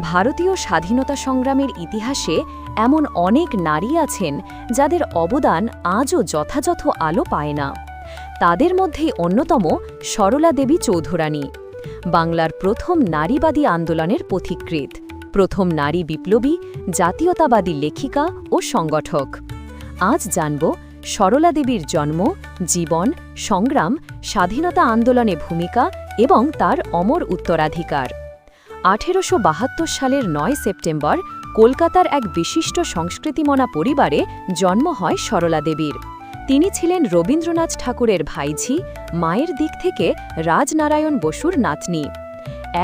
ভারতীয় স্বাধীনতা সংগ্রামের ইতিহাসে এমন অনেক নারী আছেন যাদের অবদান আজও যথাযথ আলো পায় না। তাদের মধ্যে অন্যতম সরলা দেবী চৌধুরানী, বাংলার প্রথম নারীবাদী আন্দোলনের পথিকৃৎ, প্রথম নারী বিপ্লবী, জাতীয়তাবাদী লেখিকা ও সংগঠক। আজ জানব সরলা দেবীর জন্ম, জীবন, সংগ্রাম, স্বাধীনতা আন্দোলনে ভূমিকা এবং তার অমর উত্তরাধিকার। আঠেরোশো বাহাত্তর সালের নয় সেপ্টেম্বর কলকাতার এক বিশিষ্ট সংস্কৃতিমনা পরিবারে জন্ম হয় সরলা দেবীর। তিনি ছিলেন রবীন্দ্রনাথ ঠাকুরের ভাইঝি, মায়ের দিক থেকে রাজনারায়ণ বসুর নাতনি।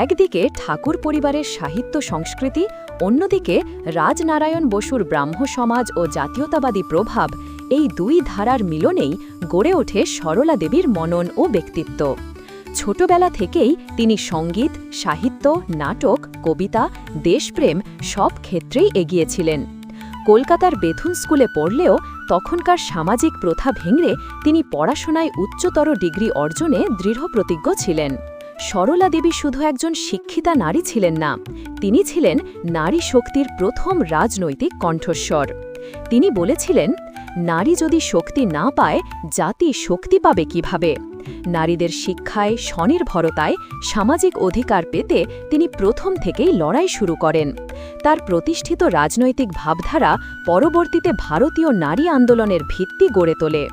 একদিকে ঠাকুর পরিবারের সাহিত্য সংস্কৃতি, অন্যদিকে রাজনারায়ণ বসুর ব্রাহ্ম সমাজ ও জাতীয়তাবাদী প্রভাব এই দুই ধারার মিলনেই গড়ে ওঠে সরলা দেবীর মনন ও ব্যক্তিত্ব। ছোটবেলা থেকেই তিনি সংগীত, সাহিত্য, নাটক, কবিতা, দেশপ্রেম সব ক্ষেত্রেই এগিয়েছিলেন। কলকাতার বেথুন স্কুলে পড়লেও তখনকার সামাজিক প্রথা ভেঙড়ে তিনি পড়াশোনায় উচ্চতর ডিগ্রি অর্জনে দৃঢ়প্রতিজ্ঞ ছিলেন। সরলা দেবী শুধু একজন শিক্ষিতা নারী ছিলেন না, তিনি ছিলেন নারী শক্তির প্রথম রাজনৈতিক কণ্ঠস্বর। তিনি বলেছিলেন, নারী যদি শক্তি না পায়, জাতি শক্তি পাবে কীভাবে? নারীদের শিক্ষায় স্বনির্ভরতায় সামাজিক অধিকার পেতে তিনি প্রথম থেকেই লড়াই শুরু করেন। তার প্রতিষ্ঠিত রাজনৈতিক ভাবধারা পরবর্তীতে ভারতীয় নারী আন্দোলনের ভিত্তি গড়ে তোলে।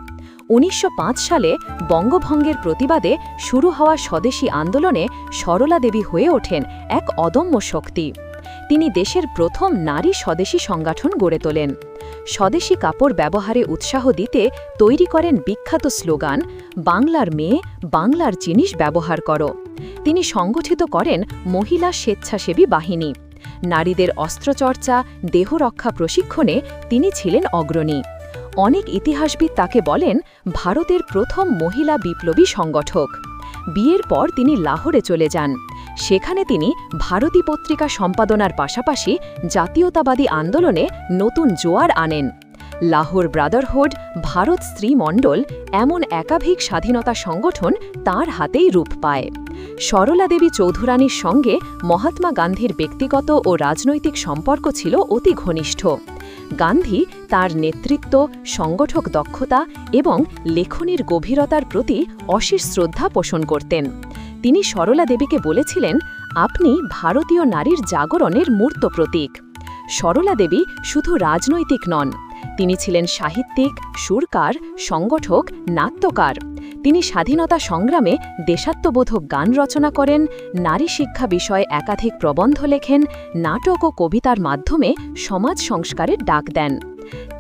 উনিশশো পাঁচ সালে বঙ্গভঙ্গের প্রতিবাদে শুরু হওয়া স্বদেশী আন্দোলনে সরলা দেবী হয়ে ওঠেন এক অদম্য শক্তি। তিনি দেশের প্রথম নারী স্বদেশী সংগঠন গড়ে তোলেন। স্বদেশী কাপড় ব্যবহারে উৎসাহ দিতে তৈরি করেন বিখ্যাত স্লোগান, বাংলার মেয়ে, বাংলার জিনিস ব্যবহার করো। তিনি সংগঠিত করেন মহিলা স্বেচ্ছাসেবী বাহিনী। নারীদের অস্ত্রচর্চা, দেহরক্ষা প্রশিক্ষণে তিনি ছিলেন অগ্রণী। অনেক ইতিহাসবিদ তাকে বলেন, ভারতের প্রথম মহিলা বিপ্লবী সংগঠক। বিয়ের পর তিনি লাহোরে চলে যান। সেখানে তিনি ভারতী পত্রিকা সম্পাদনার পাশাপাশি জাতীয়তাবাদী আন্দোলনে নতুন জোয়ার আনেন। লাহোর ব্রাদারহুড, ভারত স্ত্রী মণ্ডল এমন একাধিক স্বাধীনতা সংগঠন তার হাতেই রূপ পায়। সরলা দেবী চৌধুরানীর সঙ্গে মহাত্মা গান্ধীর ব্যক্তিগত ও রাজনৈতিক সম্পর্ক ছিল অতি ঘনিষ্ঠ। গান্ধী তার নেতৃত্ব, সংগঠক দক্ষতা এবং লেখনীর গভীরতার প্রতি অশেষ শ্রদ্ধা পোষণ করতেন। তিনি সরলা দেবীকে বলেছিলেন, আপনি ভারতীয় নারীর জাগরণের মূর্ত প্রতীক। সরলা দেবী শুধু রাজনৈতিক নন তিনি ছিলেন সাহিত্যিক, সুরকার, সংগঠক, নাট্যকার। তিনি স্বাধীনতা সংগ্রামে দেশাত্মবোধক গান রচনা করেন, নারী শিক্ষা বিষয়ে একাধিক প্রবন্ধ লেখেন, নাটক ও কবিতার মাধ্যমে সমাজ সংস্কারের ডাক দেন।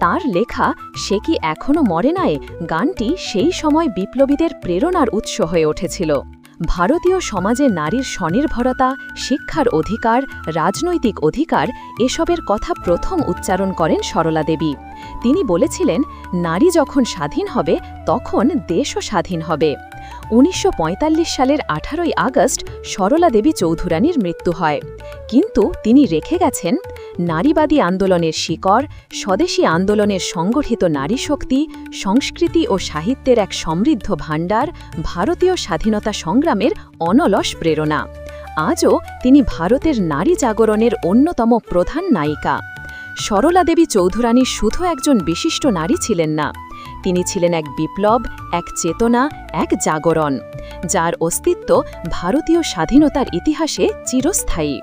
তার লেখা সে কি এখনও মরে নাই গানটি সেই সময় বিপ্লবীদের প্রেরণার উৎস হয়ে উঠেছিল। ভারতীয় সমাজে নারীর স্বনির্ভরতা, শিক্ষার অধিকার, রাজনৈতিক অধিকার এসবের কথা প্রথম উচ্চারণ করেন সরলা দেবী। তিনি বলেছিলেন, নারী যখন স্বাধীন হবে, তখন দেশও স্বাধীন হবে। উনিশশো পঁয়তাল্লিশ সালের আঠারোই আগস্ট সরলা দেবী চৌধুরানীর মৃত্যু হয়। কিন্তু তিনি রেখে গেছেন, নারীবাদী আন্দোলনের শিকড়, স্বদেশী আন্দোলনের সংগঠিত নারী শক্তি, সংস্কৃতি ও সাহিত্যের এক সমৃদ্ধ ভাণ্ডার, ভারতীয় স্বাধীনতা সংগ্রামের অনলস প্রেরণা। আজও তিনি ভারতের নারী জাগরণের অন্যতম প্রধান নায়িকা। সরলা দেবী চৌধুরানী শুধু একজন বিশিষ্ট নারী ছিলেন না। তিনি ছিলেন এক বিপ্লব, এক চেতনা, এক জাগরণ, যার অস্তিত্ব ভারতীয় স্বাধীনতার ইতিহাসে চিরস্থায়ী।